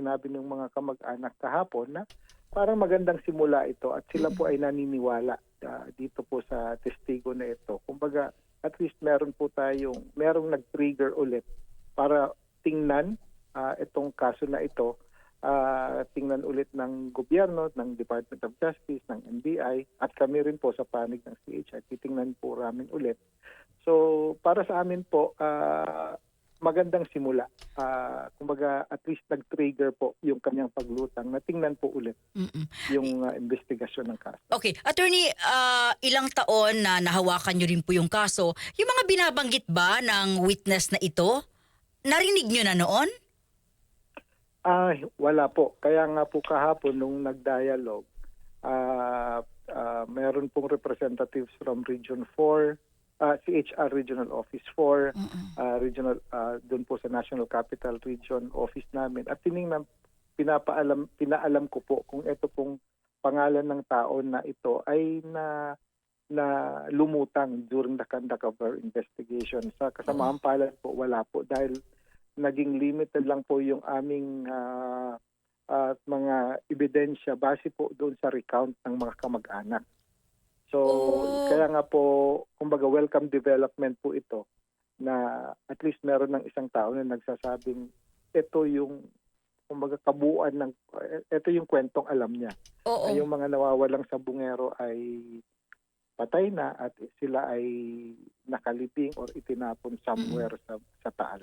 sinabi ng mga kamag-anak kahapon na parang magandang simula ito at sila po ay naniniwala ah, dito po sa testigo na ito. Kumbaga, at least meron po tayong, merong nag-trigger ulit para tingnan ah, itong kaso na ito ah, tingnan ulit ng gobyerno, ng Department of Justice, ng NBI, at kami rin po sa panig ng CHI, titingnan po namin ulit. So, para sa amin po, ah, magandang simula. Ah, kumbaga, at least nag-trigger po yung kanyang paglutang na tingnan po ulit Mm-mm. yung ah, investigasyon ng kaso. Okay, attorney, ah, ilang taon na nahawakan nyo rin po yung kaso. Yung mga binabanggit ba ng witness na ito, narinig nyo na noon? Ah, wala po. Kaya nga po kahapon nung nag-dialogue, ah ah, meron pong representatives from Region 4, ah, CHR Regional Office 4, ah, regional ah, doon po sa National Capital Region Office namin. At tiningnan pinapaalam pinaalam ko po kung ito pong pangalan ng tao na ito ay na na lumutang during the conduct of our investigation. Sa kasamaang palad po, wala po dahil naging limited lang po yung aming ah, ah, mga ebidensya base po doon sa recount ng mga kamag-anak. So, Oh. kaya nga po, kumbaga welcome development po ito na at least meron ng isang tao na nagsasabing ito yung kumbaga kabuuan ng ito yung kwentong alam niya. Oo. Na yung mga nawawalang sa bungero ay patay na at sila ay nakalibing or itinapon somewhere sa sa taal.